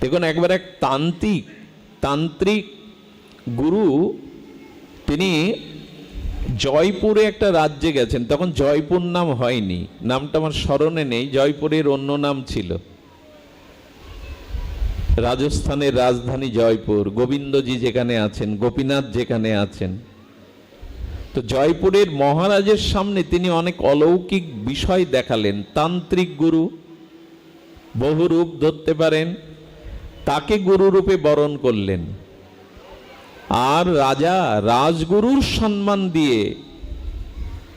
দেখুন, একবার এক তান্ত্রিক তান্ত্রিক গুরু, তিনি জয়পুরে একটা রাজ্যে গেছেন। তখন জয়পুর নাম হয়নি। নামটা আমার স্মরণে নেই। জয়পুরের অন্য নাম ছিল। রাজস্থানের রাজধানী জয়পুর। গোবিন্দজি যেখানে আছেন, গোপীনাথ যেখানে আছেন। তো জয়পুরের মহারাজের সামনে তিনি অনেক অলৌকিক বিষয় দেখালেন। তান্ত্রিক গুরু বহু রূপ ধরতে পারেন। তাকে গুরু রূপে বরণ করলেন। আর রাজা রাজগুরুর সম্মান দিয়ে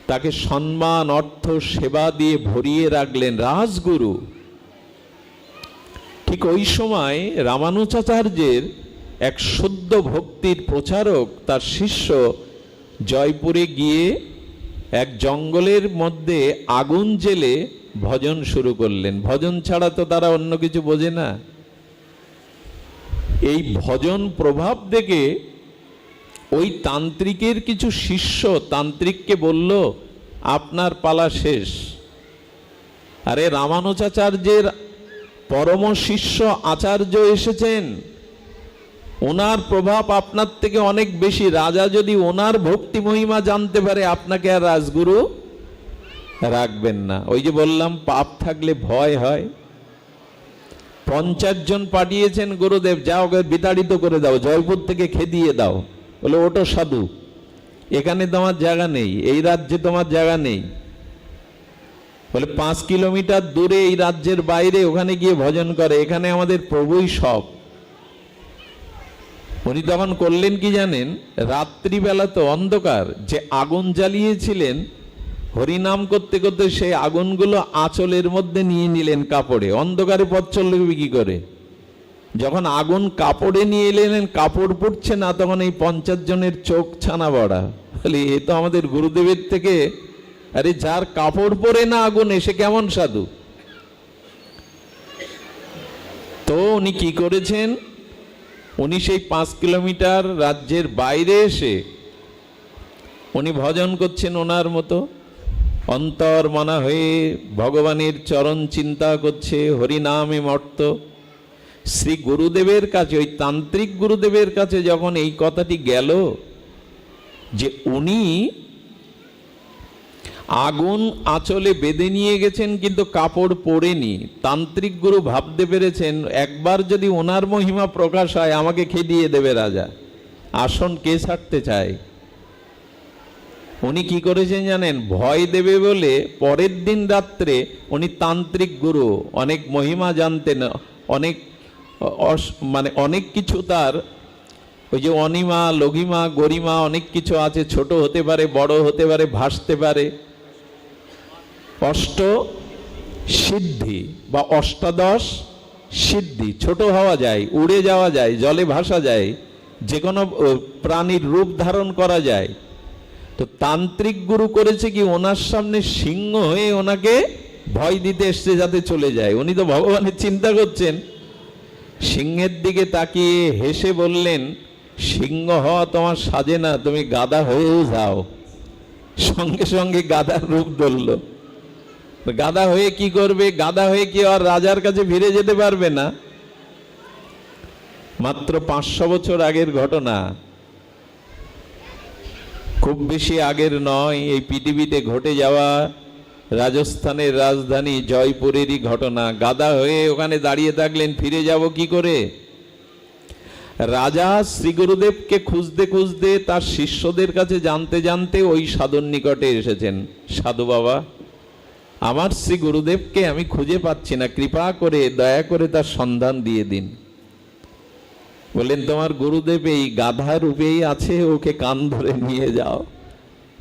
তাকে সম্মান, অর্থ, সেবা দিয়ে ভরিয়ে রাখলেন রাজগুরু। ঠিক ওই সময় রামানুচাচার্যের এক শুদ্ধ ভক্তির প্রচারক তার শিষ্য জয়পুরে গিয়ে এক জঙ্গলের মধ্যে আগুন জেলে ভজন শুরু করলেন। ভজন ছাড়া তো তারা অন্য কিছু বোঝে না। এই ভজন প্রভাব দেখে ওই তান্ত্রিকের কিছু শিষ্য তান্ত্রিককে বলল, আপনার পালা শেষ। আরে রামানুচাচার্যের পরম শিষ্য আচার্য এসেছেন। ওনার প্রভাব আপনার থেকে অনেক বেশি। রাজা যদি ওনার ভক্তি মহিমা জানতে পারে, আপনাকে আর রাজগুরু রাখবেন না। ওই যে বললাম, পাপ থাকলে ভয় হয়। পঞ্চাশ জন পাঠিয়েছেন গুরুদেব, যাও ওকে বিতাড়িত করে দাও, জয়পুর থেকে খেদিয়ে দাও। বলে, ওটো সাধু, এখানে তোমার জায়গা নেই, এই রাজ্যে তোমার জায়গা নেই। বলে, পাঁচ কিলোমিটার দূরে এই রাজ্যের বাইরে ওখানে গিয়ে ভজন করে, এখানে আমাদের প্রভুই সব। উনি তখন করলেন কি জানেন? রাত্রিবেলা তো অন্ধকার, যে আগুন জ্বালিয়েছিলেন হরিনাম করতে করতে সেই আগুনগুলো আঁচলের মধ্যে নিয়ে নিলেন কাপড়ে। অন্ধকারে পথ চলবে কি করে? যখন আগুন কাপড়ে নিয়ে এলেন, কাপড় পড়ছে না, তখন এই পঞ্চাশ জনের চোখ ছানা বড়া। বলে, এ তো আমাদের গুরুদেবের থেকে। আরে, যার কাপড় পরে না আগুন এসে কেমন সাধু? তো উনি কি করেছেন? উনি সেই পাঁচ কিলোমিটার রাজ্যের বাইরে এসে উনি ভজন করছেন ওনার মতো। অন্তর মনা হয়ে ভগবানের চরণ চিন্তা করছে, হরিনামে মর্ত শ্রী গুরুদেবের কাছে, ওই তান্ত্রিক গুরুদেবের কাছে যখন এই কথাটি গেল, যে উনি আগুন আঁচলে বেঁধে নিয়ে গেছেন, কিন্তু কাপড় পরেনি। তান্ত্রিক গুরু ভাবতে পেরেছেন, একবার যদি ওনার মহিমা প্রকাশ হয়, আমাকে খেদিয়ে দেবে রাজা। আসন কে ছাড়তে চায়? উনি কি করেছেন জানেন? ভয় দেবে বলে পরের দিন রাত্রে উনি তান্ত্রিক গুরু, অনেক মহিমা জানতেন, অনেক মানে অনেক কিছু তার, ওই যে অনিমা লঘিমা গরিমা, অনেক কিছু আছে, ছোট হতে পারে, বড় হতে পারে, ভাসতে পারে। অষ্ট সিদ্ধি বা অষ্টাদশ সিদ্ধি, ছোট হওয়া যায়, উড়ে যাওয়া যায়, জলে ভাসা যায় যে কোনো প্রাণীর রূপ ধারণ করা যায়। তো তান্ত্রিক গুরু করেছে কি, ওনার সামনে সিংহ হয়ে ওনাকে ভয় দিতে এসছে যাতে চলে যায়। উনি তো ভগবানের চিন্তা করছেন। সিংহের দিকে তাকিয়ে হেসে বললেন, সিংহ হওয়া তোমার সাজে না, তুমি গাদা হয়েও যাও। সঙ্গে সঙ্গে গাদার রূপ ধরল। গাদা হয়ে কি করবে? গাদা হয়ে কি আর রাজার কাছে ফিরে যেতে পারবে না? মাত্র পাঁচশো বছর আগের ঘটনা। খুব বেশি আগের নয়, এই পৃথিবীতে ঘটে যাওয়া রাজস্থানের রাজধানী জয়পুরেরই ঘটনা। গাদা হয়ে ওখানে দাঁড়িয়ে থাকলেন, ফিরে যাব কি করে? রাজা শ্রী গুরুদেবকে খুঁজতে খুঁজতে তার শিষ্যদের কাছে জানতে জানতে ওই সাধুর নিকটে এসেছেন। সাধু বাবা, আমার শ্রী গুরুদেবকে আমি খুঁজে পাচ্ছি না, কৃপা করে, দয়া করে তার সন্ধান দিয়ে দিন। বললেন, তোমার গুরুদেব এই গাধা রূপেই আছে, ওকে কান ধরে নিয়ে যাও।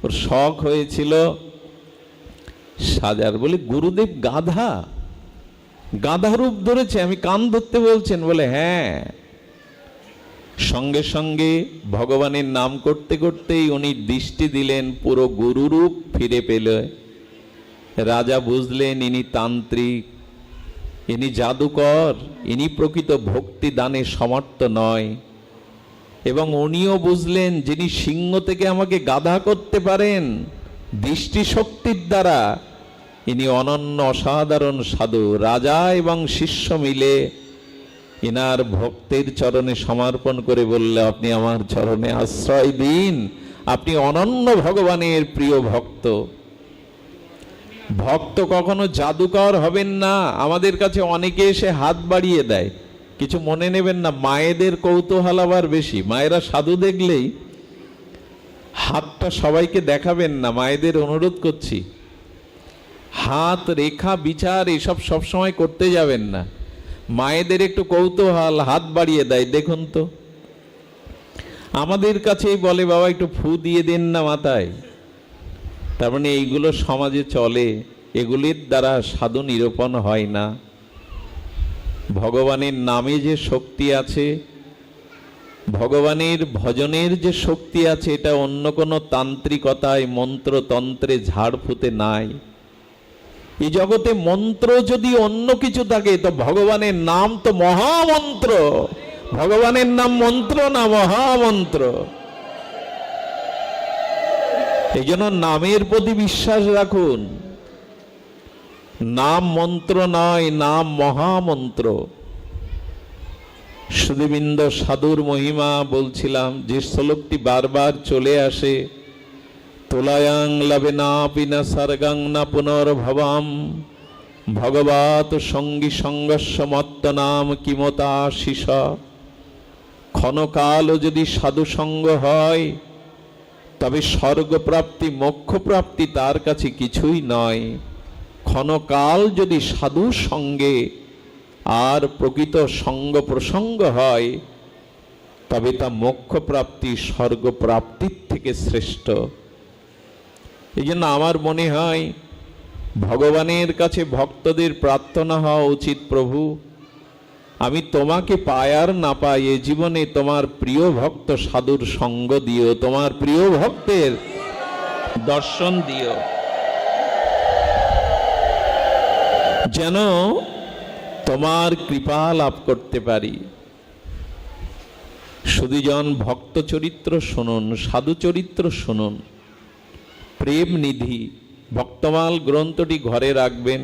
ওর শখ হয়েছিল সাজার। বলে, গুরুদেব গাধা? গাধা রূপ ধরেছে, আমি কান ধরতে বলছেন। বলে হ্যাঁ। সঙ্গে সঙ্গে ভগবানের নাম করতে করতেই উনি দৃষ্টি দিলেন, পুরো গুরুরূপ ফিরে পেল। রাজা বুঝলেন, ইনি তান্ত্রিক। ইনি জাদুকর, ইনি প্রকৃত ভক্তি দানে সমর্থ নয়। এবং উনিও বুঝলেন, যিনি সিংহ থেকে আমাকে গাধা করতে পারেন, দৃষ্টিশক্তির দ্বারা, ইনি অনন্য অসাধারণ সাধু, রাজা এবং শিষ্য মিলে ইনার ভক্তের চরণে সমর্পণ করে বললে, আপনি আমার চরণে আশ্রয় দিন। আপনি অনন্য ভগবানের প্রিয় ভক্ত। ভক্ত কখনো জাদুকর হবেন না। আমাদের কাছে অনেকে এসে হাত বাড়িয়ে দেয়। কিছু মনে নেবেন না, মায়েদের কৌতূহল আবার বেশি। মায়েরা সাধু দেখলেই হাতটা সবাইকে দেখাবেন না, মায়েদের অনুরোধ করছি। হাত, রেখা, বিচার, এসব সবসময় করতে যাবেন না। মায়েদের একটু কৌতূহল, হাত বাড়িয়ে দেয়, দেখুন তো। আমাদের কাছেই বলে, বাবা, একটু ফু দিয়ে দিন না মাথায়। তার মানে এইগুলো সমাজে চলে, এগুলির দ্বারা সাধু নিরূপণ হয় না। ভগবানের নামে যে শক্তি আছে, ভগবানের ভজনের যে শক্তি আছে, এটা অন্য কোনো তান্ত্রিকতায়, মন্ত্রতন্ত্রে ঝাড়ফুতে নাই। এই জগতে মন্ত্র যদি অন্য কিছু থাকে, তো ভগবানের নাম তো মহামন্ত্র। ভগবানের নাম মন্ত্র না মহামন্ত্র? এই জন্য নামের প্রতি বিশ্বাস রাখুন। নাম মন্ত্র নয় নাম মহামন্ত্র। সুদীবিন্দ সাধুর মহিমা বলছিলাম, যে শ্লোকটি বারবার চলে আসে, তোলায়াং লাভে না পিনা সার্গাং না পুনর্ভবাম। ভগবত সঙ্গী সংঘর্ষ মত্ত নাম কিমতা শিষ ক্ষণকালও যদি সাধু সঙ্গ হয় তবে স্বর্গপ্রাপ্তি, মোক্ষপ্রাপ্তি তার কাছে কিছুই নয়। ক্ষণকাল যদি সাধু সঙ্গে আর প্রকৃত সঙ্গ প্রসঙ্গ হয়, তবে তা মোক্ষপ্রাপ্তি, স্বর্গপ্রাপ্তির থেকে শ্রেষ্ঠ। এই জন্য আমার মনে হয়, ভগবানের কাছে ভক্তদের প্রার্থনা হওয়া উচিত প্রভু। আমি তোমাকে পাই আর না পাই এ জীবনে তোমার প্রিয় ভক্ত সাধুর সঙ্গ দিও, তোমার প্রিয় ভক্তের দর্শন দিও। যেন তোমার কৃপা লাভ করতে পারি। সুদীজন ভক্ত চরিত্র শুনুন, সাধু চরিত্র শুনুন। প্রেম নিধি, ভক্তমাল গ্রন্থটি ঘরে রাখবেন,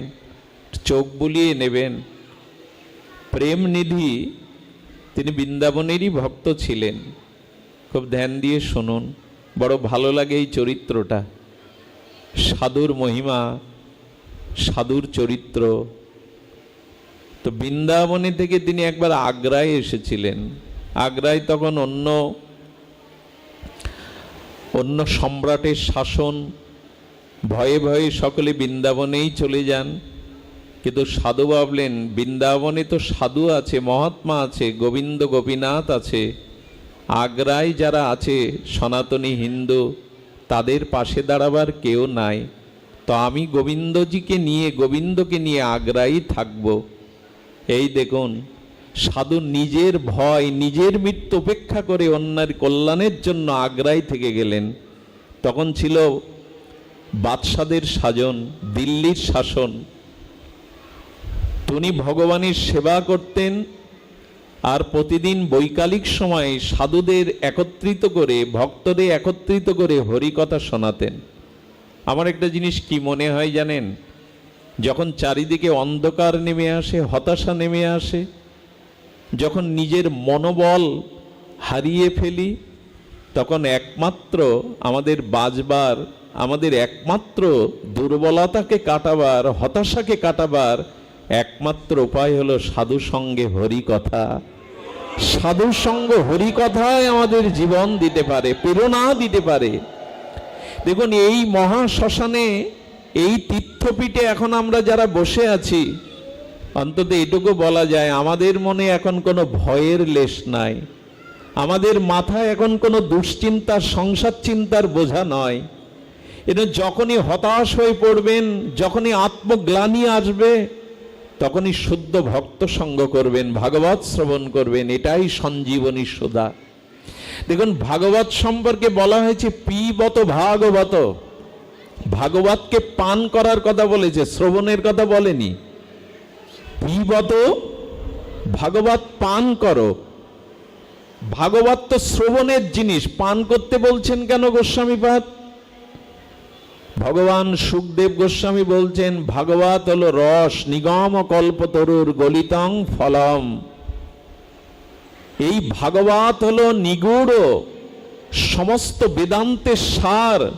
চোখ বুলিয়ে নেবেন। প্রেম নিধি, তিনি বৃন্দাবনেরই ভক্ত ছিলেন। খুব ধ্যান দিয়ে শুনুন, বড় ভালো লাগে এই চরিত্রটা। সাধুর মহিমা, সাধুর চরিত্র। তো বৃন্দাবনে থেকে তিনি একবার আগ্রায় এসেছিলেন। আগ্রায় তখন অন্য অন্য সম্রাটের শাসন। ভয়ে ভয়ে সকলে বৃন্দাবনেই চলে যান। কিন্তু সাধু ভাবলেন, বৃন্দাবনে তো সাধু আছে, মহাত্মা আছে, গোবিন্দ, গোপীনাথ আছে, আগ্রায় যারা আছে, সনাতনী হিন্দু, তাদের পাশে দাঁড়াবার কেউ নাই। তো আমি গোবিন্দজিকে নিয়ে, গোবিন্দকে নিয়ে আগ্রাই থাকব। এই দেখুন, সাধু নিজের ভয়, নিজের মৃত্যু উপেক্ষা করে অন্যের কল্যাণের জন্য আগ্রায় থেকে গেলেন। তখন ছিল বাদশাদের সাজন দিল্লির শাসন তিনি ভগবানের সেবা করতেন আর প্রতিদিন বৈকালিক সময়ে সাধুদের একত্রিত করে, ভক্তদের একত্রিত করে হরিকথা শোনাতেন। আমার একটা জিনিস কি মনে হয় জানেন? যখন চারিদিকে অন্ধকার নেমে আসে, হতাশা নেমে আসে, যখন নিজের মনোবল হারিয়ে ফেলি, তখন একমাত্র আমাদের বাজবার আমাদের একমাত্র দুর্বলতাকে কাটাবার, হতাশাকে কাটাবার একমাত্র উপায় হলো সাধু সঙ্গে হরি কথা। সাধু সঙ্গ হরি কথায় আমাদের জীবন দিতে পারে, প্রেরণা দিতে পারে। দেখুন, এই মহা শ্মশানে, এই তীর্থপীঠে এখন আমরা যারা বসে আছি, অন্তত এটুকু বলা যায়, আমাদের মনে এখন কোনো ভয়ের লেশ নাই। আমাদের মাথায় এখন কোনো দুশ্চিন্তার সংসার চিন্তার বোঝা নয়। এটা যখনই হতাশ হয়ে পড়বেন, যখনই আত্মগ্লানি আসবে তখনই শুদ্ধ ভক্ত সঙ্গ করবেন, ভাগবত শ্রবণ করবেন, এটাই সঞ্জীবনী সুধা। দেখুন, ভাগবত সম্পর্কে বলা হয়েছে পিবত ভাগবত। ভাগবতকে পান করার কথা বলেছে, শ্রবণের কথা বলেনি। পিবত, ভাগবত পান করো। ভাগবত তো শ্রবণের জিনিস, পান করতে বলছেন কেন গোস্বামীপাদ ভগবান সুখদেব গোস্বামী বলছেন, ভাগবত হল রস, নিগম কল্পতরুর গলিতং ফলম। এই ভাগবত হল নিগুড়, সমস্ত বেদান্তের সার,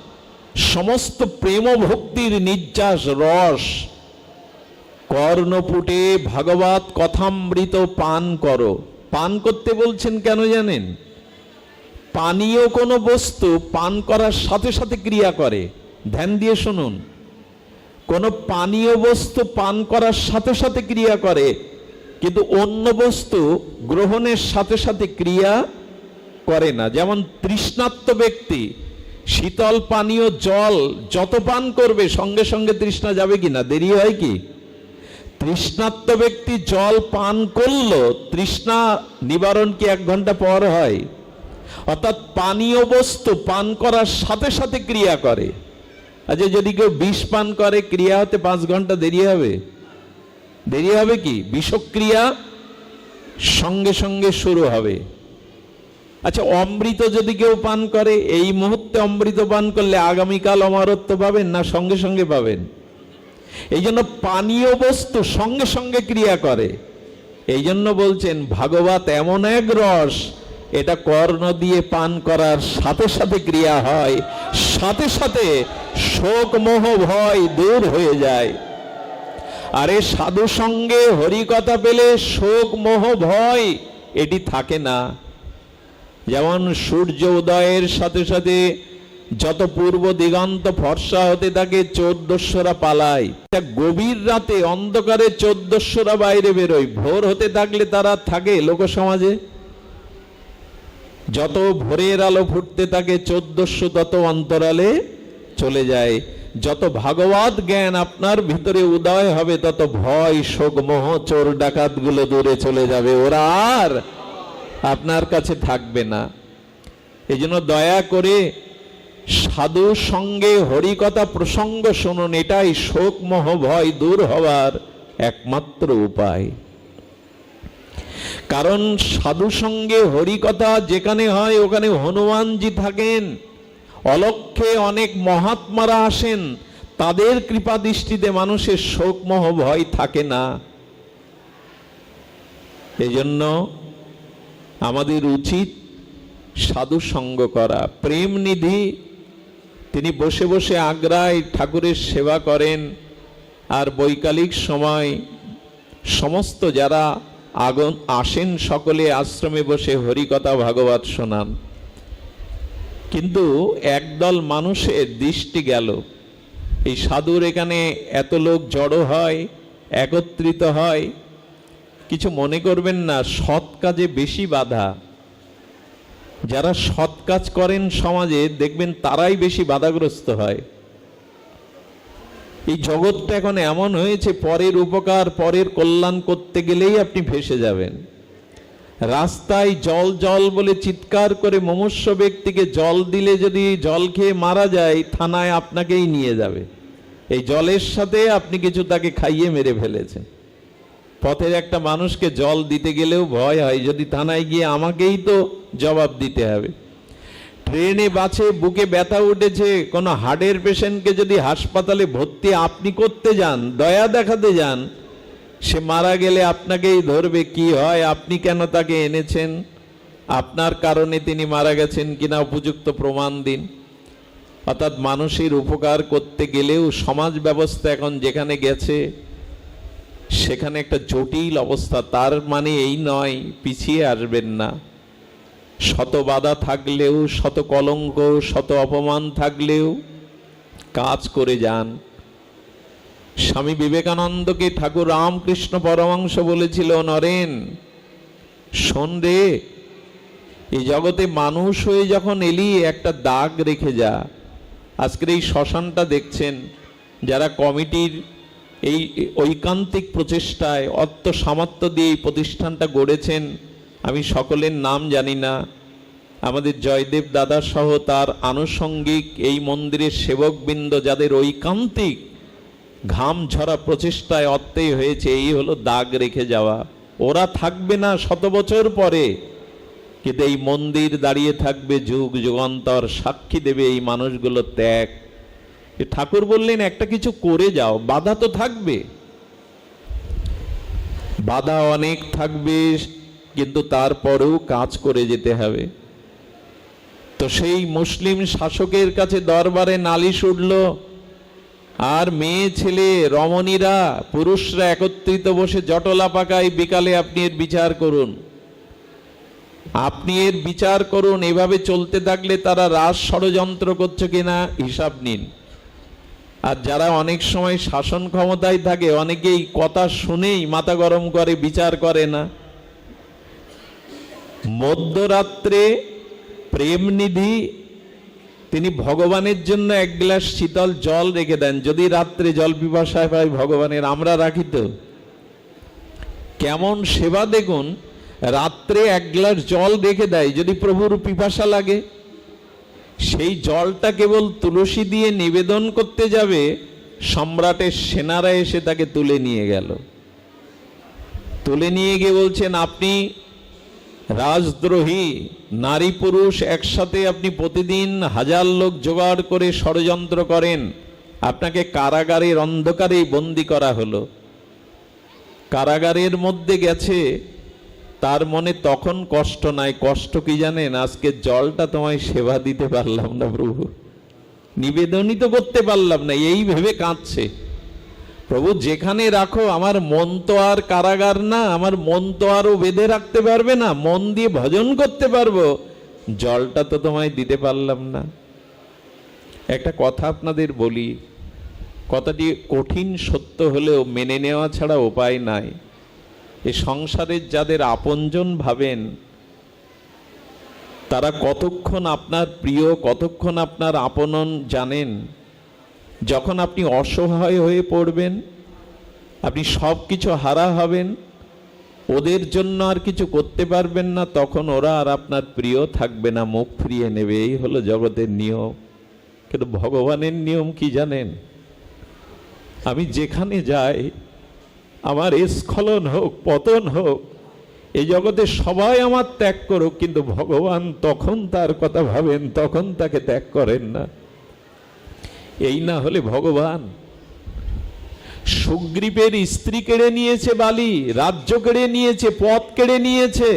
সমস্ত প্রেম ভক্তির নির্যাস রস। কর্ণপুটে ভাগবত কথামৃত পান করো। পান করতে বলছেন কেন জানেন? পানীয় কোনো বস্তু পান করার সাথে সাথে ক্রিয়া করে। ধ্যান দিয়ে শুনুন। কোনো পানীয় বস্তু পান করার সাথে সাথে ক্রিয়া করে, কিন্তু অন্য বস্তু গ্রহণের সাথে সাথে ক্রিয়া করে না। যেমন তৃষ্ণাত্ম ব্যক্তি, শীতল পানীয় জল যত পান করবে, সঙ্গে সঙ্গে তৃষ্ণা যাবে কিনা, দেরি হয় কি? তৃষ্ণাত্ম ব্যক্তি জল পান করল, তৃষ্ণা নিবারণ কি এক ঘণ্টা পর হয়? অর্থাৎ পানীয় বস্তু পান করার সাথে সাথে ক্রিয়া করে। আচ্ছা যদি কেউ বিষ পান করে, ক্রিয়া হতে পাঁচ ঘণ্টা দেরি হবে? দেরি হবে কি? বিষক্রিয়া সঙ্গে সঙ্গে শুরু হবে। আচ্ছা অমৃত যদি কেউ পান করে, এই মুহূর্তে অমৃত পান করলে আগামীকাল অমরত্ব পাবেন না সঙ্গে সঙ্গে পাবেন? এই জন্য পানীয় বস্তু সঙ্গে সঙ্গে ক্রিয়া করে। এই জন্য বলছেন, ভাগবত এমন এক রস এটা কর্ণ দিয়ে পান করার সাথে সাথে ক্রিয়া হয়, সাথে সাথে শোক মোহ ভয় দূর হয়ে যায়। আরে সাধু সঙ্গে হরিকথা পেলে শোক মোহ ভয়, এটি থাকে না। যেমন সূর্য উদয়ের সাথে সাথে যত পূর্ব দিগন্ত ফর্সা হতে থাকে চোদ্দস্যরা পালায়। গভীর রাতে অন্ধকারে চোদ্দস্যরা বাইরে বেরোয়। ভোর হতে থাকলে তারা থাকে লোক সমাজে যত ভোরের আলো ফুটতে থাকে চোদ্দস্য তত অন্তরালে চলে যায়। যত ভাগবত জ্ঞান আপনার ভিতরে উদয় হবে, তত ভয়, শোক, মোহ, চোর ডাকাতগুলো দূরে চলে যাবে। ওরা আর আপনার কাছে থাকবে না। এই দয়া করে সাধু সঙ্গে, হরিকথা প্রসঙ্গ শুনুন। এটাই শোক, মোহ, ভয় দূর হওয়ার একমাত্র উপায়। কারণ সাধু সঙ্গে হরিকথা যেখানে হয়, ওখানে হনুমানজি থাকেন। অলক্ষে অনেক মহাত্মারা আসেন, তাদের কৃপা দৃষ্টিতে মানুষের শোকমোহ ভয় থাকে না। এজন্য আমাদের উচিত সাধু সঙ্গ করা। প্রেম নিধি, তিনি বসে বসে আগ্রায় ঠাকুরের সেবা করেন। আর বৈকালিক সময় সমস্ত যারা আগন আসেন সকলে আশ্রমে বসে হরিকথা ভাগবত শোনান। কিন্তু একদল মানুষের দৃষ্টি গেল। এই সাধুর এখানে এত লোক জড়ো হয়, একত্রিত হয়, কিছু মনে করবেন না, সৎ কাজে বেশি বাধা। যারা সৎ কাজ করেন সমাজে, দেখবেন তারাই বেশি বাধাগ্রস্ত হয়। এই জগৎটা এখন এমন হয়েছে, পরের উপকার, পরের কল্যাণ করতে গেলেই আপনি ফেসে যাবেন। রাস্তায় জল জল বলে চিৎকার করে মমস্য ব্যক্তিকে জল দিলে যদি জল খেয়ে মারা যায়, থানায় আপনাকেই নিয়ে যাবে। এই জলের সাথে আপনি কিছু তাকে খাইয়ে মেরে ফেলেছেন। পথের একটা মানুষকে জল দিতে গেলেও ভয় হয়, যদি থানায় গিয়ে আমাকেই তো জবাব দিতে হবে। ট্রেনে বাসে বুকে ব্যথা উঠেছে, কোনো হার্টের পেশেন্টকে যদি হাসপাতালে ভর্তি আপনি করতে যান, দয়া দেখাতে যান, সে মারা গেলে আপনাকেই ধরবে, কি হয়, আপনি কেন তাকে এনেছেন? আপনার কারণে তিনি মারা গেছেন কিনা উপযুক্ত প্রমাণ দিন। অর্থাৎ মানুষের উপকার করতে গেলেও সমাজ ব্যবস্থা এখন যেখানে গেছে, সেখানে একটা জটিল অবস্থা। তার মানে এই নয়, পিছিয়ে আসবেন না। শত বাধা থাকলেও, শত কলঙ্ক, শত অপমান থাকলেও কাজ করে যান। স্বামী বিবেকানন্দকে ঠাকুর রামকৃষ্ণ পরমাংশ বলেছিল, নরেন, শোন রে এই জগতে মানুষ হয়ে যখন এলি, একটা দাগ রেখে যা। আজকের এই শ্মশানটা দেখছেন, যারা কমিটির এই ঐকান্তিক প্রচেষ্টায়, অর্থ সামর্থ্য দিয়ে এই প্রতিষ্ঠানটা গড়েছেন আমি সকলের নাম জানি না। আমাদের জয়দেব দাদা সহ তার আনুষঙ্গিক এই মন্দিরের সেবকবৃন্দ যাদের ঐকান্তিক ঘাম ঝরা প্রচেষ্টায় অর্থেই হয়েছে, এই হলো দাগ রেখে যাওয়া। ওরা থাকবে না শত বছর পরে, কিন্তু এই মন্দির দাঁড়িয়ে থাকবে যুগ যুগান্তর, সাক্ষী দেবে এই মানুষগুলো ত্যাগ। ঠাকুর বললেন, একটা কিছু করে যাও, বাধা তো থাকবে। বাধা অনেক থাকবে কিন্তু তারপরেও কাজ করে যেতে হবে। তো সেই মুসলিম শাসকের কাছে দরবারে নালিশ উঠল, আর মেয়ে, ছেলে, রমণীরা, পুরুষরা একত্রিত বসে জটলা পাকায় বিকালে আপনি এর বিচার করুন। আপনি এর বিচার করুন, এভাবে চলতে থাকলে তারা রাজ ষড়যন্ত্র করছে কিনা হিসাব নিন। আর যারা অনেক সময় শাসন ক্ষমতায় থাকে, অনেকেই কথা শুনেই মাথা গরম করে, বিচার করে না। মধ্যরাত্রে প্রেমনিধি, তিনি ভগবানের জন্য এক গ্লাস শীতল জল রেখে দেন। যদি রাত্রে জল পিপাসায় পাই ভগবানের, আমরা রাখি তো। কেমন সেবা দেখুন, রাত্রে এক গ্লাস জল রেখে দেয়, যদি প্রভুর পিপাসা লাগে। সেই জলটা কেবল তুলসী দিয়ে নিবেদন করতে যাবে, সম্রাটের সেনারা এসে তাকে তুলে নিয়ে গেল। তুলে নিয়ে গিয়ে বলছেন, আপনি রাজদ্রোহী, নারী পুরুষ একসাথে আপনি প্রতিদিন হাজার লোক জোগাড় করে ষড়যন্ত্র করেন। আপনাকে কারাগারের অন্ধকারেই বন্দি করা হলো। কারাগারের মধ্যে গেছে, তার মনে তখন কষ্ট নাই। কষ্ট কি জানেন? আজকে জলটা তোমায় সেবা দিতে পারলাম না প্রভু। নিবেদনই তো করতে পারলাম না, এই ভেবে কাঁদছে। প্রভু, যেখানে রাখো, আমার মন তো আর কারাগার না, আমার মন তো আরও বেঁধে রাখতে পারবে না, মন দিয়ে ভজন করতে পারব। জলটা তো তোমায় দিতে পারলাম না। একটা কথা আপনাদের বলি, কথাটি কঠিন সত্য হলেও মেনে নেওয়া ছাড়া উপায় নাই। এ সংসারের যাদের আপনজন ভাবেন, তারা কতক্ষণ আপনার প্রিয়, কতক্ষণ আপনার আপনন জানেন যখন আপনি অসহায় হয়ে পড়বেন, আপনি সব কিছু হারা হবেন, ওদের জন্য আর কিছু করতে পারবেন না, তখন ওরা আর আপনার প্রিয় থাকবে না, মুখ ফিরিয়ে নেবে। এই হলো জগতের নিয়ম। কিন্তু ভগবানের নিয়ম কি জানেন? আমি যেখানে যাই, আমার স্খলন হোক, পতন হোক, এই জগতে সবাই আমার ত্যাগ করুক, কিন্তু ভগবান তখন তার কথা ভাবেন, তখন তাকে ত্যাগ করেন না। এই না হলে ভগবান সুগ্রীবের স্ত্রী কেড়ে নিয়েছে বালি, রাজ্য কেড়ে নিয়েছে, পথ কেড়ে নিয়েছে,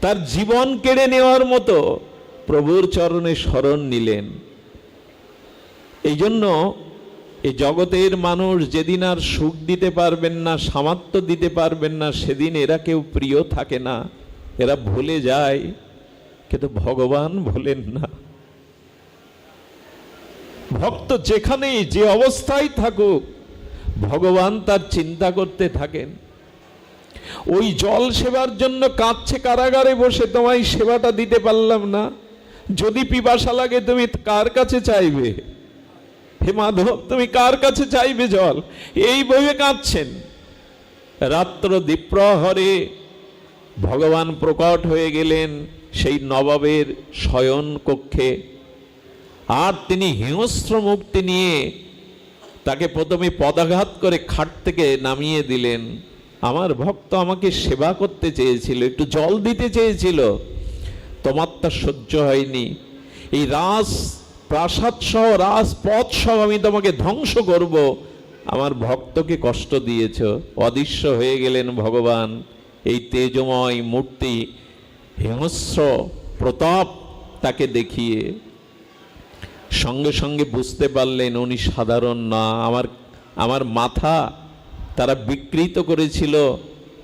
তার জীবন কেড়ে নেওয়ার মতো প্রভুর চরণে স্মরণ নিলেন। এই জন্য এই জগতের মানুষ যেদিন আর সুখ দিতে পারবেন না সামাত্য দিতে পারবেন না, সেদিন এরা কেউ প্রিয় থাকে না। এরা ভুলে যায়, কিন্তু ভগবান ভোলেন না। ভক্ত যেখানেই যে অবস্থায় থাকুক, ভগবান তার চিন্তা করতে থাকেন। ওই জল সেবার জন্য কাঁদছে কারাগারে বসে, তোমায় সেবাটা দিতে পারলাম না। যদি পিপাসা লাগে, তুমি কার কাছে চাইবে? হে মাধব, তুমি কার কাছে চাইবে জল? এই বইয়ে কাঁদছেন। রাত্র দ্বীপ্রহরে ভগবান প্রকট হয়ে গেলেন সেই নবাবের শয়ন কক্ষে আর তিনি হিংস্র মুক্তি নিয়ে তাকে প্রথমে পদাঘাত করে খাট থেকে নামিয়ে দিলেন। আমার ভক্ত আমাকে সেবা করতে চেয়েছিল, একটু জল দিতে চেয়েছিল। তোমার তা সহ্য হয়নি। এই রাস প্রাসাদ সহ, রাজপথ সহ আমি তোমাকে ধ্বংস করব। আমার ভক্তকে কষ্ট দিয়েছ, অদৃশ্য হয়ে গেলেন ভগবান। এই তেজময় মূর্তি হিংস্র প্রতাপ তাকে দেখিয়ে সঙ্গে সঙ্গে বুঝতে পারলেন উনি সাধারণ না। আমার আমার মাথা তারা বিকৃত করেছিল,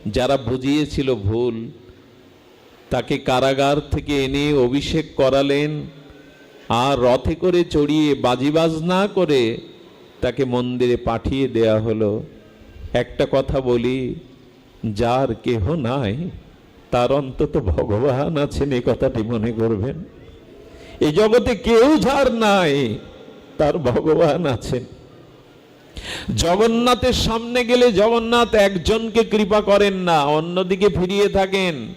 যারা বুঝিয়েছিল ভুল। তাকে কারাগার থেকে এনে অভিষেক করালেন আর রথে করে চড়িয়ে বাজিবাজ না করে তাকে মন্দিরে পাঠিয়ে দেয়া হলো। একটা কথা বলি, যার কেহ নাই, তার অন্তত ভগবান আছেন এই কথাটি মনে করবেন। এই জগতে কেউ যার নাই, তার ভগবান আছেন। জগন্নাথের সামনে গেলে জগন্নাথ একজনকে কৃপা করেন না, অন্যদিকে ফিরিয়ে থাকেন।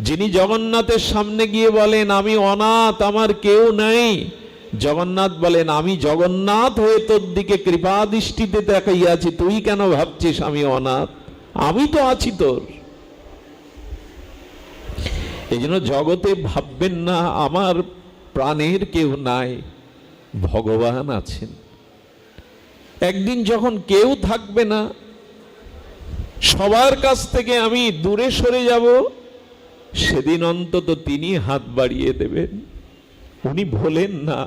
যিনি জগন্নাথের সামনে গিয়ে বলেন, আমি অনাথ, আমার কেউ নাই। জগন্নাথ বলেন, আমি জগন্নাথ হয়ে তোর দিকে কৃপা দৃষ্টিতে দেখাইয়াছি তুই কেন ভাবছিস আমি অনাথ? আমি তো আছি তোর। এই জন্য জগতে ভাববেন না, আমার প্রাণের কেউ নাই, ভগবান আছেন। একদিন যখন কেউ থাকবে না, সবার কাছ থেকে আমি দূরে সরে যাব, সেদিন অন্তত তিনি হাত বাড়িয়ে দেবেন। উনি ভোলেন না,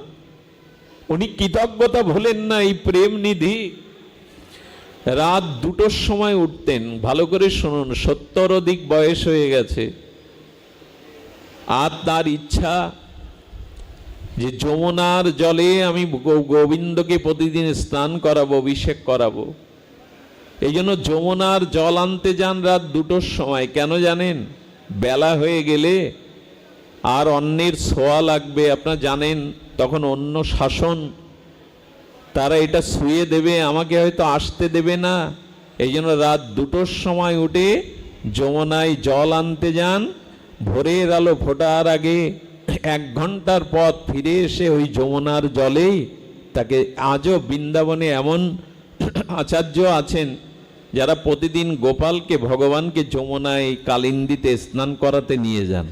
উনি কৃতজ্ঞতা ভোলেন না এই প্রেম নিধি। রাত দুটোর সময় উঠতেন, ভালো করে শুনুন, সত্তর অধিক বয়স হয়ে গেছে। আর তার ইচ্ছা যে যমুনার জলে আমি গোবিন্দকে প্রতিদিন স্নান করাবো, অভিষেক করাবো। এই জন্য যমুনার জল আনতে যান রাত দুটোর সময়। কেন জানেন? বেলা হয়ে গেলে আর অন্যের ছোঁয়া লাগবে। আপনারা জানেন, তখন অন্য শাসন, তারা এটা শুয়ে দেবে, আমাকে হয়তো আসতে দেবে না। এই জন্য রাত দুটোর সময় উঠে যমুনায় জল আনতে যান। ভোরের আলো ফোটার আগে এক ঘণ্টার পথ ফিরে এসে ওই যমুনার জলেই তাকে আজও বৃন্দাবনে এমন আচার্য আছেন যারা প্রতিদিন গোপালকে, ভগবানকে যমুনায় কালিন্দিতে স্নান করাতে নিয়ে যান।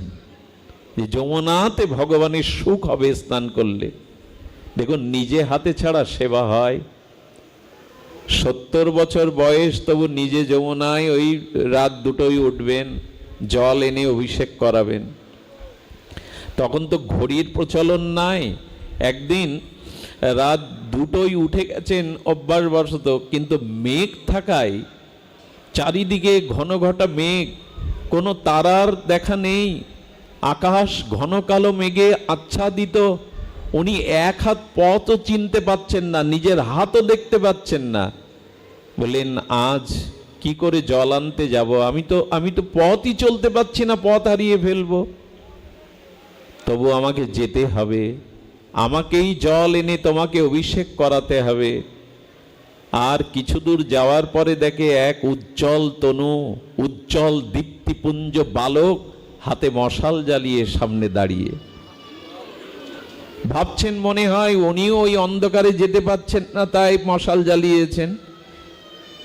যে যমুনাতে ভগবানের সুখ হবে স্নান করলে। দেখুন, নিজে হাতে ছাড়া সেবা হয়। সত্তর বছর বয়স, তবু নিজে যমুনায় ওই রাত দুটোই উঠবেন। জল এনে অভিষেক করাবেন। তখন তো ঘড়ির প্রচলন নাই। একদিন রাত দুটোই উঠে গেছেন অভ্যাসবশত, কিন্তু মেঘ থাকায় চারিদিকে ঘন ঘটা মেঘ, কোনো তারার দেখা নেই। আকাশ ঘন কালো মেঘে আচ্ছাদিত। উনি এক হাত পথও চিনতে পাচ্ছেন না, নিজের হাতও দেখতে পাচ্ছেন না। বললেন, আজ কি করে জল আনতে যাব? আমি তো আমি তো পথই চলতে পারছি না, পথ হারিয়ে ফেলব। তবু আমাকে যেতে হবে। আমাকেই জল এনে তোমাকে অভিষেক করাতে হবে। আর কিছু দূর যাওয়ার পরে দেখে এক উজ্জ্বল তনু, উজ্জ্বল দীপ্তিপুঞ্জ বালক হাতে মশাল জ্বালিয়ে সামনে দাঁড়িয়ে। ভাবছেন মনে হয় উনিও ওই অন্ধকারে যেতে পাচ্ছেন না, তাই মশাল জ্বালিয়েছেন।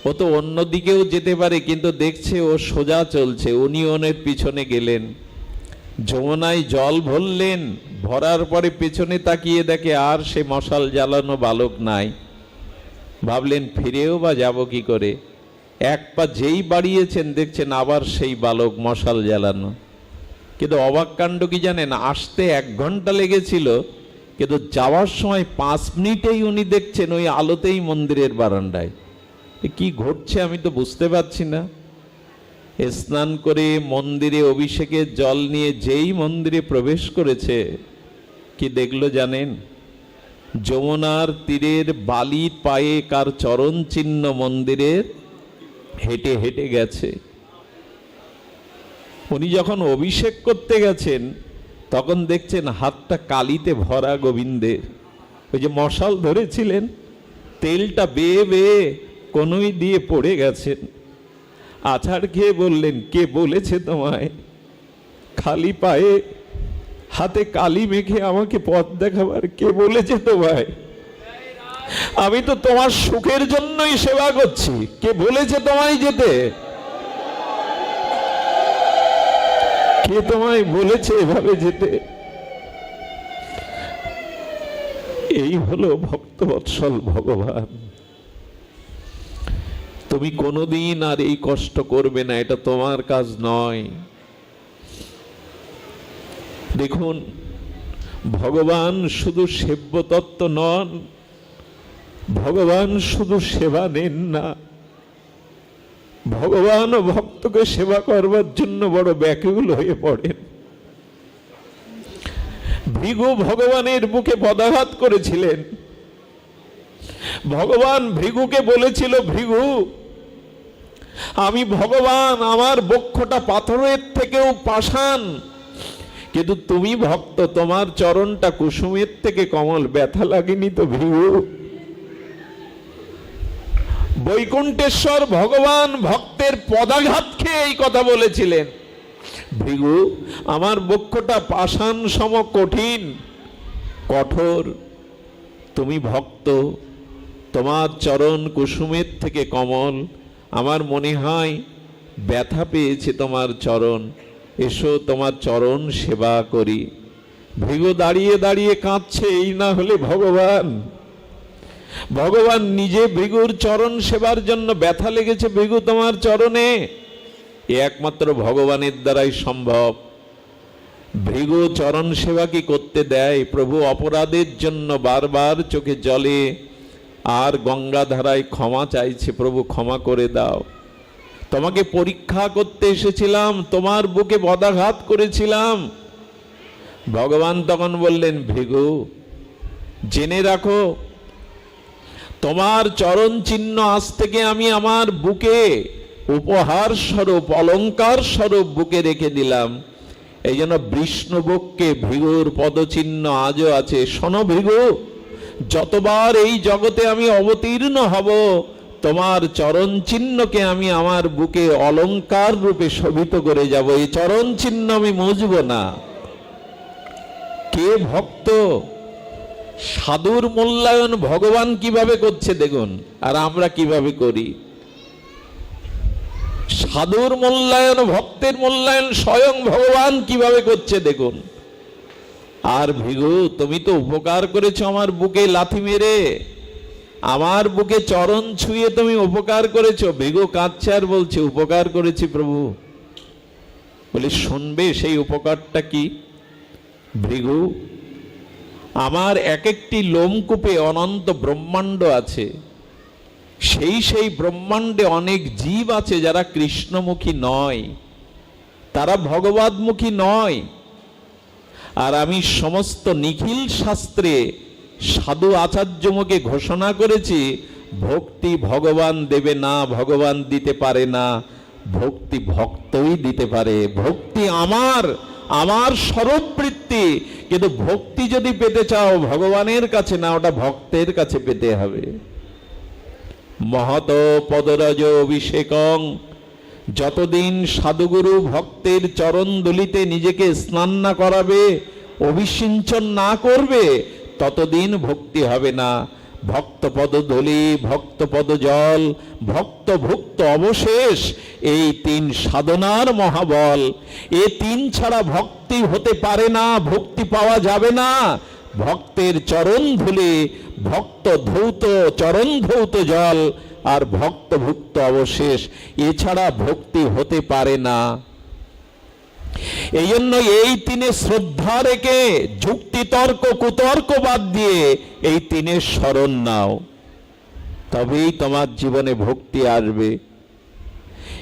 ও তো অন্যদিকেও যেতে পারে, কিন্তু দেখছে ও সোজা চলছে উনি ওনের পিছনে গেলেন। যমুনায় জল ভরলেন, ভরার পরে পেছনে তাকিয়ে দেখে আর সে মশাল জ্বালানো বালক নাই। ভাবলেন, ফিরেও বা যাব কি করে? এক পা যেই বাড়িয়েছেন, দেখছেন আবার সেই বালক মশাল জ্বালানো। কিন্তু অবাক কাণ্ড কি জানেন? আসতে এক ঘণ্টা লেগেছিল, কিন্তু যাওয়ার সময় পাঁচ মিনিটেই উনি দেখছেন ওই আলোতেই মন্দিরের বারান্দায়। কি ঘটছে আমি তো বুঝতে পারছি না। স্নান করে মন্দিরে অভিষেকের জল নিয়ে যেই মন্দিরে প্রবেশ করেছে, কি দেখল জানেন? যমুনার তীরের বালির পায়ে কার চরণ চিহ্ন মন্দিরের হেঁটে হেঁটে গেছে। উনি যখন অভিষেক করতে গেছেন, তখন দেখছেন হাতটা কালিতে ভরা গোবিন্দের। ওই যে মশাল ধরেছিলেন, তেলটা বেয়ে বেয়ে কোনোই দিয়ে পড়ে গেছেন। আছাড় খেয়ে বললেন, কে বলেছে তোমায়? খালি পায়ে হাতে কালি মেখে আমাকে পথ দেখাবার কে বলেছে তোমায়? আমি তো তোমার সুখের জন্যই সেবা করছি। কে বলেছে তোমায় যেতে? কে তোমায় বলেছে এভাবে যেতে? এই হলো ভক্তবৎসল ভগবান। তুমি কোনোদিন আর এই কষ্ট করবে না, এটা তোমার কাজ নয়। দেখুন, ভগবান শুধু সেব্যতত্ত্ব নন, ভগবান শুধু সেবা নেন না। ভগবান ও ভক্তকে সেবা করবার জন্য বড় ব্যাকুল হয়ে পড়েন। ভৃগু ভগবানের বুকে পদাঘাত করেছিলেন। ভগবান ভৃগুকে বলেছিল, ভৃগু আমি ভগবান, আমার বক্ষটা পাথরের থেকেও পাষাণ। কিন্তু তুমি ভক্ত, তোমার চরণটা কুসুমের থেকে কমল, ব্যথা লাগেনি তো ভৃগু বৈকুণ্ঠেশ্বর ভগবান ভক্তের পদাঘাত খেয়ে এই কথা বলেছিলেন। ভৃগু আমার বক্ষটা পাষাণ সম কঠিন। কঠোর, তুমি ভক্ত, তোমার চরণ কুসুমের থেকে কমল আমার মনে হয় ব্যথা পেয়েছে তোমার চরণ। এসো তোমার চরণ সেবা করি। ভৃগু দাঁড়িয়ে দাঁড়িয়ে কাঁদছে, এই না হলে ভগবান। ভগবান নিজে ভৃগুর চরণ সেবার জন্য ব্যথা লেগেছে, ভৃগু তোমার চরণে। এ একমাত্র ভগবানের দ্বারাই সম্ভব। ভৃগু চরণ সেবা কি করতে দেয়? প্রভু অপরাধের জন্য বারবার চোখে জলে। আর গঙ্গাধারায় ক্ষমা চাইছে, প্রভু ক্ষমা করে দাও। তোমাকে পরীক্ষা করতে এসেছিলাম, তোমার বুকে বদাঘাত করেছিলাম। ভগবান তখন বললেন, ভৃগু, জেনে রাখো, তোমার চরণ চিহ্ন আজ থেকে আমি আমার বুকে উপহার স্বরূপ অলংকার স্বরূপ বুকে রেখে দিলাম। এই জন্য বিষ্ণুবককে ভৃগুর পদচিহ্ন আজও আছে। শোনো ভৃগু যতবার এই জগতে আমি অবতীর্ণ হব, তোমার চরণ চিহ্নকে আমি আমার বুকে অলংকার রূপে শোভিত করে যাব। এই চরণ চিহ্ন আমি মুজব না। কে ভক্ত? সাধুর মূল্যায়ন ভগবান কীভাবে করছে দেখুন, আর আমরা কীভাবে করি? সাধুর মূল্যায়ন, ভক্তের মূল্যায়ন স্বয়ং ভগবান কীভাবে করছে দেখুন। আর ভিগু, তুমি তো উপকার করেছ আমার বুকে লাথি মেরে। আমার বুকে চরণ ছুঁয়ে তুমি উপকার করেছ। ভিগু কাঁদছে আর বলছে, উপকার করেছি প্রভু। বলে, শুনবে সেই উপকারটা কি? ভৃগু, আমার এক একটি লোমকূপে অনন্ত ব্রহ্মাণ্ড আছে। সেই সেই ব্রহ্মাণ্ডে অনেক জীব আছে যারা কৃষ্ণমুখী নয়। তারা ভগবাদমুখী নয়। আর আমি সমস্ত নিখিল শাস্ত্রে সাধু আচার্যমুখে ঘোষণা করেছি, ভক্তি ভগবান দেবে না, ভগবান দিতে পারে না, ভক্তি ভক্তই দিতে পারে, ভক্তি আমার আমার স্বরূপবৃত্তি কিন্তু ভক্তি যদি পেতে চাও ভগবানের কাছে না, ওটা ভক্তের কাছে পেতে হবে। মহত পদরজ অভিষেকং যতদিন সাধুগুরু ভক্তের চরণ দলিতে নিজেকে স্নান না করাবে, অভিসিঞ্চন না করবে, ততদিন ভক্তি হবে না। ভক্ত পদধূলি ভক্ত পদ জল ভুক্ত অবশেষ এই তিন সাধনার মহাবল। এ তিন ছাড়া ভক্তি হতে পারে না, ভক্তি পাওয়া যাবে না। ভক্তের চরণ ধুলি, ভক্ত ধৌত, চরণ ধৌত জল আর ভক্ত ভুক্ত অবশেষ, এছাড়া ভক্তি হতে পারে না। এই জন্য এই তিনে শ্রদ্ধা রেখে যুক্তি, তর্ক, কুতর্ক বাদ দিয়ে এই তিনের স্মরণ নাও। তবেই তোমার জীবনে ভক্তি আসবে।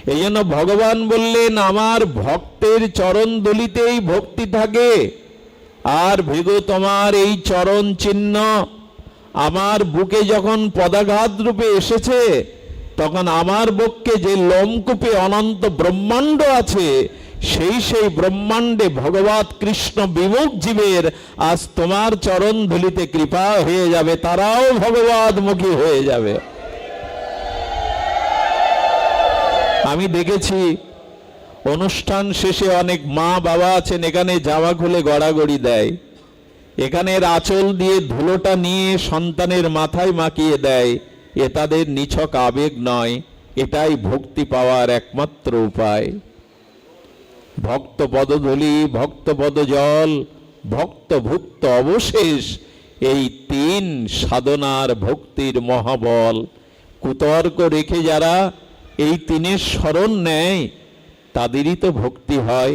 এই জন্য ভগবান বললেন, আমার ভক্তের চরণ দলিতেই ভক্তি থাকে। আর ভৃগু তোমার এই চরণ চিহ্ন আমার বুকে যখন পদাঘাত রূপে এসেছে, তখন আমার বক্ষে যে লোমকূপে অনন্ত ব্রহ্মাণ্ড আছে, সেই সেই ব্রহ্মাণ্ডে ভগবত কৃষ্ণ বিমুখ জীবের আজ তোমার চরণ ধুলিতে কৃপা হয়ে যাবে, তারাও ভগবতমুখী হয়ে যাবে। আমি দেখেছি, অনুষ্ঠান শেষে অনেক মা বাবা আছেন, এখানে জামা খুলে গড়াগড়ি দেয়। এখানের আঁচল দিয়ে ধুলোটা নিয়ে সন্তানের মাথায় মাখিয়ে দেয়। এ তাদের নিছক আবেগ নয়, এটাই ভক্তি পাওয়ার একমাত্র উপায়। ভক্ত পদধূলি, ভক্ত পদজল, ভক্ত ভুক্ত অবশেষ, এই তিন সাধনার ভক্তির মহাবল। কুতর্ক রেখে যারা এই তিনের স্মরণ নেয়, তাদেরই তো ভক্তি হয়।